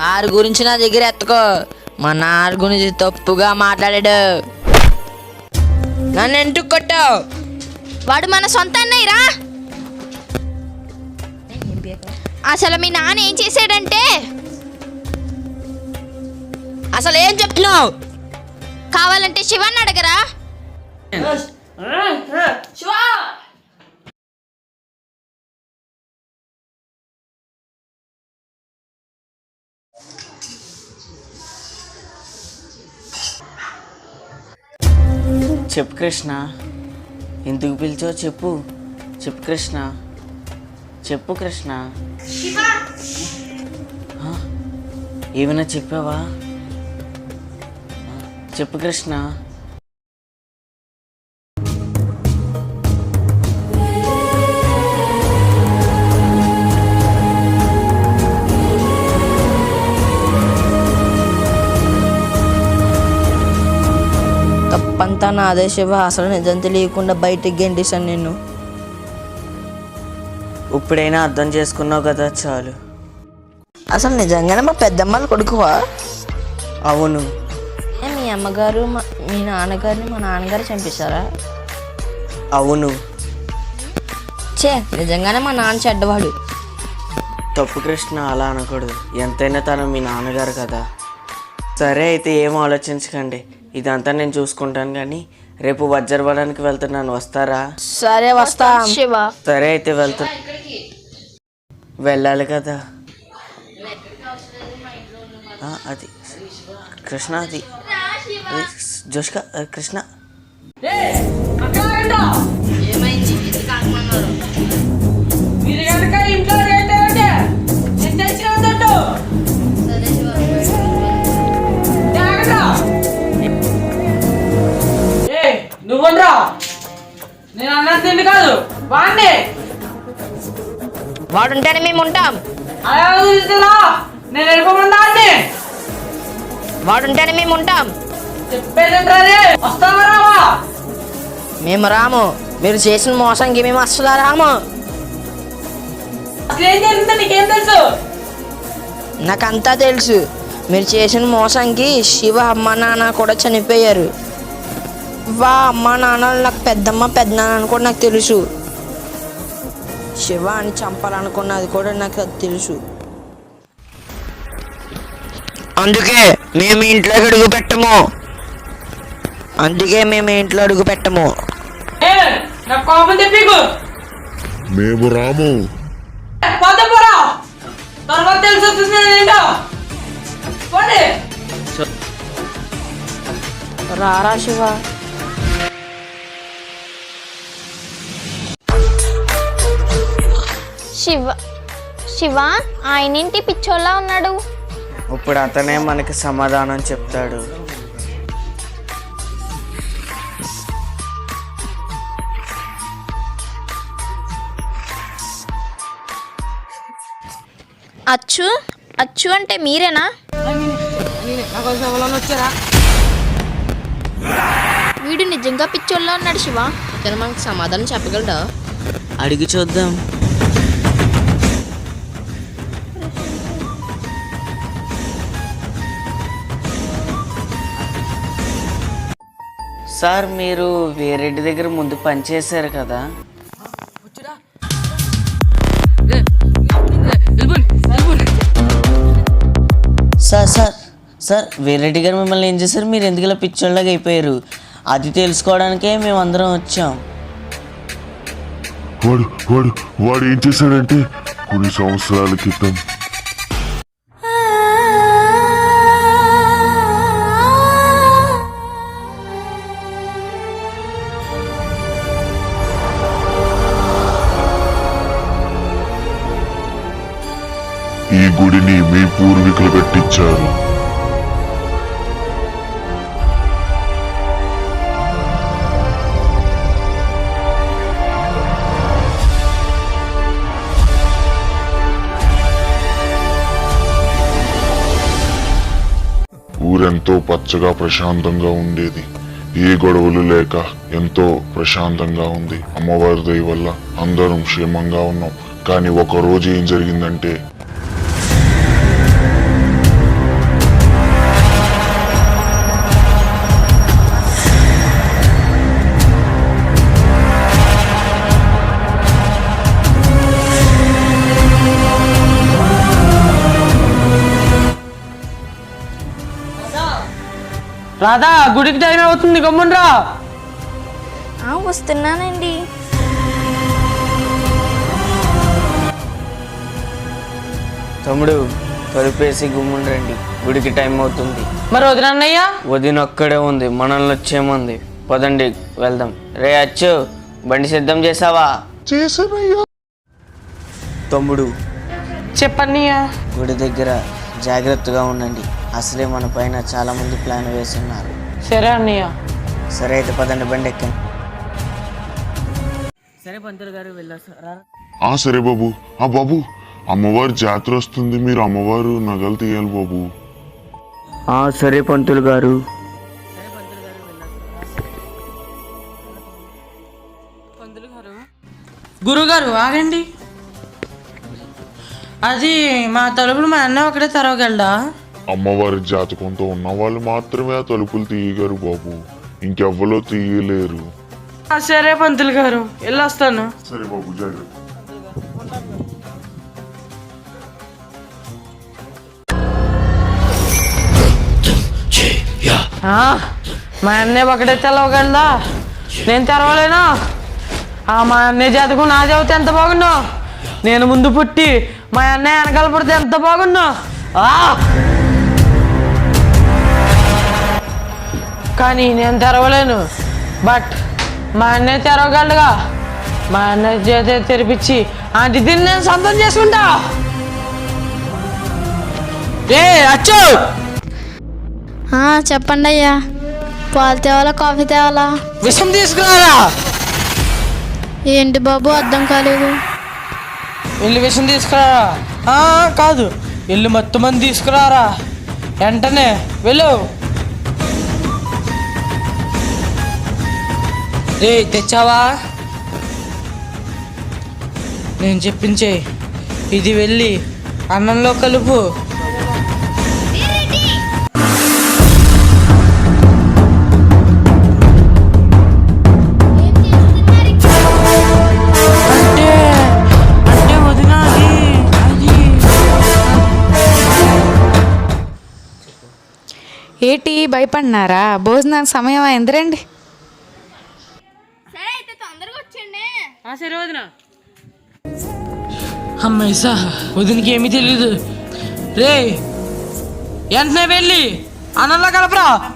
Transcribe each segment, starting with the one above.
ఆరి గురించి నా దగ్గర ఎత్తుకో. మా నాన్న గురించి తప్పుగా మాట్లాడాడు. నన్ను ఎందుకు కొట్టావు? వాడు మన సొంత అన్నయ్యరా? అసలు మీ నాన్న ఏం చేశాడంటే? అసలు ఏం చెప్తున్నావు? కావాలంటే శివాన్ని అడగరా? చెప్పు కృష్ణ. ఎందుకు పిలిచో చెప్పు. చెప్పు కృష్ణ. చెప్పు కృష్ణ. ఏమైనా చెప్పావా? చెప్పు కృష్ణ. తప్పంతా నాదే శివ అసలు నిజం తెలియకుండా బయటికి గెంటేశాను నేను ఇప్పుడైనా అర్థం చేసుకున్నావు కదా చాలు. అసలు నిజంగానే మా పెద్దమ్మల కొడుకువా? అవును. మీ అమ్మగారు మా- మీ నాన్నగారిని మా నాన్నగారు చంపేశారా? అవును. చే నిజంగానే మా నాన్న చెడ్డవాడు. తప్పు కృష్ణ అలా అనకూడదు. ఎంతైనా తను మీ నాన్నగారు కదా. సరే అయితే ఏం ఆలోచించకండి. ఇదంతా నేను చూసుకుంటాను కానీ రేపు వజ్రవడానికి వెళ్తున్నాను. వస్తారా? సరే వస్తా. శివ. సరే అయితే వెళ్తా. వెళ్ళాలి కదా. ఆ, అది. కృష్ణ అది. జోష్క కృష్ణ. నువ్వుండ్రా? నేను అన్నది తిండి కాదు వాడిని. మేము ఉంటాం. అలా నేను వెళ్ళిపోకుండా వాడిని. వాడుంటేనే మేము ఉంటాం. చెప్పేది వస్తావా రావా? మేము రాము. మీరు చేసిన మోసంకి మేము అస్సలు రాము. అసలు ఏం జరిగిందో నీకేం తెలుసు? నాకంతా తెలుసు. మీరు చేసిన మోసంకి శివ అమ్మ నాన్న కూడా చనిపోయారు. వా అమ్మ నాన్నలు నాకు పెద్దమ్మ పెద్దనాన్న అని కూడా నాకు తెలుసు. శివ అని చంపాలనుకున్నది కూడా నాకు అది తెలుసు. అందుకే మేము ఇంట్లోకి అడుగు పెట్టము. అందుకే మేము ఇంట్లో అడుగు పెట్టము. ఏ నా కోపం తెప్పికు మేము రాము. రారా శివ. శివ శివ ఆయనేంటి పిచ్చోళ్ళ ఉన్నాడు. ఇప్పుడు అతనే మనకి సమాధానం చెప్తాడు. అచ్చు అచ్చు అంటే మీరేనా? వీడు నిజంగా పిచ్చోళ్ళ ఉన్నాడు శివ. ఇతను మనకు సమాధానం చెప్పగలడా? అడిగి చూద్దాం. సార్ మీరు వేరెడ్డి దగ్గర ముందు పనిచేశారు కదా. సార్ సార్ సార్ వేరెడ్డి గారు మిమ్మల్ని ఏం చేశారు? మీరు ఎందుకు ఇలా పిచ్చోళ్ళగా అయిపోయారు? అది తెలుసుకోవడానికే మేము అందరం వచ్చాం. వాడు వాడు వాడు ఏం చేశాడంటే కొన్ని సంవత్సరాల క్రితం పూర్వీకులు ఊరెంతో పచ్చగా ప్రశాంతంగా ఉండేది. ఏ గొడవలు లేక ఎంతో ప్రశాంతంగా ఉంది. అమ్మవారి దయ వల్ల అందరం క్షేమంగా ఉన్నాం. కానీ ఒక రోజు ఏం జరిగిందంటే రాధా గుడికి టైం అవుతుంది గమ్మునరా. ఆ, వస్తున్నానండి. తమ్ముడు తలుపేసి గుమ్ముని రండి. గుడికి టైం అవుతుంది. మరి వదినన్నయ్య వదిన ఒక్కడే ఉంది మనల్ని వచ్చేముంది పదండి వెళ్దాం. రే అచ్చు బండి సిద్ధం చేసావా? తమ్ముడు చెప్పన్నయ్య. గుడి దగ్గర జాగ్రత్తగా ఉండండి. అసలే మన పైన చాలా మంది ప్లాన్ వేస్తున్నారు. సరే అన్నయ్య. సరే అయితే పదండి బండి ఎక్కండి సరే పంతులు గారు వెళ్ళొస్తారా ఆ సరే బాబు. ఆ బాబు అమ్మవారి జాతర వస్తుంది. మీరు అమ్మవారు నగలు తీయాలి బాబు. సరే పంతులు గారు. గురుగారు ఆగండి. అది మా తలుపులు మా అన్న ఒకటే తెరవగలడా? అమ్మవారి జాతకంతో ఉన్న వాళ్ళు మాత్రమే ఆ తలుపులు తీయగారు బాబు. ఇంకెవ్వరో తీయలేరు. ఆ, సరే పంతులు గారు వెళ్ళొస్తాను. సరే బాబు జాగ్రత్త. ఆ, మా అన్నయ్య ఒకటే తెలవగలదా నేను తెరవలేను? ఆ మా అన్నయ్య జాతకు నా చదివితే ఎంత బాగుండు నేను ముందు పుట్టి మా అన్నయ్య వెనకాల పడితే ఎంత బాగుండు ఆ! కానీ నేను తెరవలేను. బట్ మా అన్నయ్య తెరవగలడుగా. మా అన్నయ్య చేత తెరిపించి ఆంటీ దీన్ని నేను సొంతం చేసుకుంటా. ఏ అచ్చు! చెప్పండి అయ్యా. పాలు తేవాలా కాఫీ తేవాలా? విషం తీసుకురారా? ఏంటి బాబు అర్థం కాలేదు. ఎలివేషన్ విషం తీసుకురారా? కాదు. ఇల్లు మొత్తం మంది తీసుకురారా? వెంటనే వెళ్ళు. రే తెచ్చావా? నేను చెప్పించే ఇది వెళ్ళి అన్నంలో కలుపు. ఏటి భయపడినారా? భోజనానికి సమయం అయింది రండి. సరే వదిన. అమ్మాయిసా వదినకి ఏమీ తెలీదు. రే వెంటనే వెళ్ళి అన్నంలో కలపరా.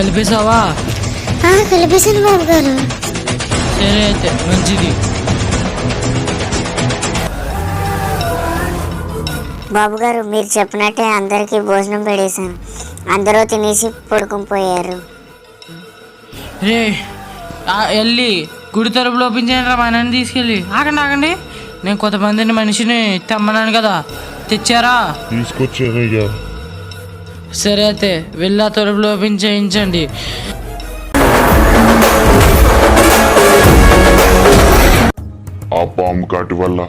కలిపేసావా కలిపేసాను బాబు గారు. సరే అయితే మంచిది. బాబు గారు మీరు చెప్పినట్టే అందరికీ భోజనం పెడేశాను. అందరూ తినేసి పడుకుని పోయారు. రే ఆ, వెళ్ళి గుడి చేయండి రా మా నాన్న తీసుకెళ్ళి. ఆగండి ఆగండి. నేను కొంతమందిని మనిషిని తెమ్మన్నాను కదా. తెచ్చారా? తీసుకొచ్చానయ్యా సరే అయితే వెళ్ళి తలుపులు ఓపెన్ చేయించండి. ఆ పాము కాటి వల్ల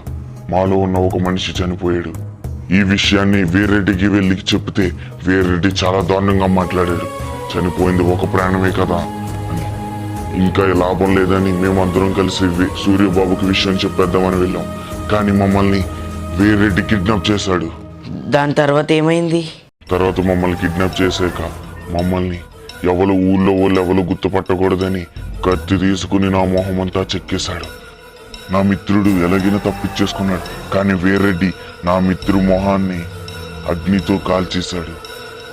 మాలో ఉన్న ఒక మనిషి చనిపోయాడు. ఈ విషయాన్ని వీరెడ్డికి వెళ్ళి చెప్తే వీరెడ్డి చాలా దారుణంగా మాట్లాడాడు. చనిపోయింది ఒక ప్రాణమే కదా అని. ఇంకా లాభం లేదని మేమందరం కలిసి సూర్యబాబుకి విషయం చెప్పేద్దామని వెళ్ళాం. కానీ మమ్మల్ని వీరెడ్డి కిడ్నాప్ చేశాడు. దాని తర్వాత ఏమైంది? తర్వాత మమ్మల్ని కిడ్నాప్ చేశాక మమ్మల్ని ఎవరు ఊళ్ళో వాళ్ళు ఎవరు గుర్తుపట్టకూడదని కత్తి తీసుకుని నా మొహం అంతా చెక్కేశాడు. నా మిత్రుడు ఎలాగిన తప్పించేసుకున్నాడు కానీ వీరెడ్డి నా మిత్రు మొహాన్ని అగ్నితో కాల్చేశాడు.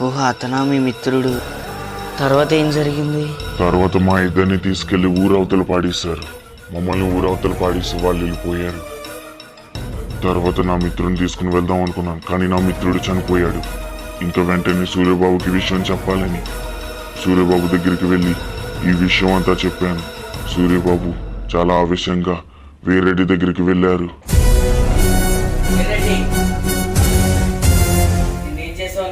ఓహో అతనా మీ మిత్రుడు? తర్వాత ఏం జరిగింది? తర్వాత మా ఇద్దరిని తీసుకెళ్ళి ఊరవతలు పాడేశారు. మమ్మల్ని ఊరవతలు పాడేసి వాళ్ళు వెళ్ళిపోయారు. తర్వాత నా మిత్రుని తీసుకుని వెళ్దాం అనుకున్నాను కానీ నా మిత్రుడు చనిపోయాడు. ఇంకా వెంటనే సూర్యబాబుకి విషయం చెప్పాలని. సూర్యబాబు దగ్గరికి వెళ్ళి ఈ విషయం అంతా చెప్పాను. సూర్యబాబు చాలా ఆవేశంగా వీరెడ్డి దగ్గరికి వెళ్ళారు. ఏం చేసావు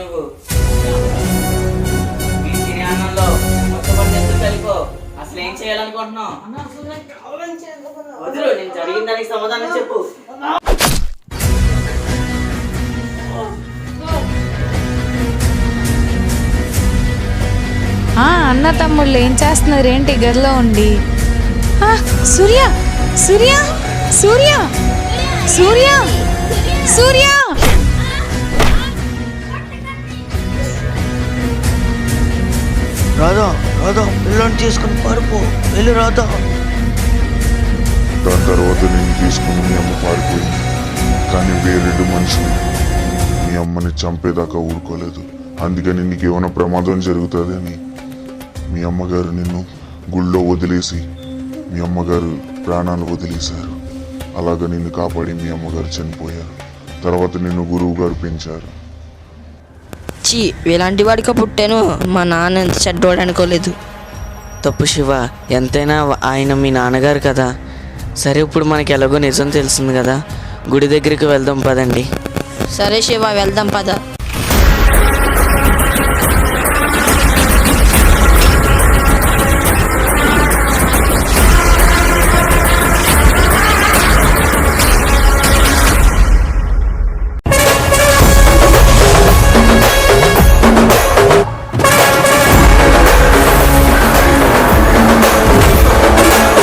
అన్న తమ్ముళ్ళు ఏం చేస్తున్నారు? ఏంటి గదిలో ఉండి? ఆ, సూర్య! సూర్య! సూర్య! సూర్య! సూర్య! రాదా రాదా పిల్లని తీసుకుని పారిపో. వెళ్ళి రాదా దాని తర్వాత నేను తీసుకుని మీ అమ్మ పారిపోయింది. కానీ వేరెడ్డి మనుషులు మీ అమ్మని చంపేదాకా ఊరుకోలేదు. అందుకని నీకు ఏమైనా ప్రమాదం జరుగుతుందని మీ అమ్మగారు నిన్ను గుళ్ళో వదిలేసి మీ అమ్మగారు ప్రాణాలు వదిలేశారు. అలాగ నిన్ను కాపాడి మీ అమ్మగారు చనిపోయారు. తర్వాత నిన్ను గురువు గారు పెంచారు. చీ ఇలాంటి వాడికి పుట్టాను. మా నాన్న ఎంత చెడ్డవాడు అనుకోలేదు. తప్పు శివ ఎంతైనా ఆయన మీ నాన్నగారు కదా. సరే ఇప్పుడు మనకి ఎలాగో నిజం తెలిసింది కదా. గుడి దగ్గరికి వెళ్దాం పదండి. సరే శివ వెళ్దాం పద.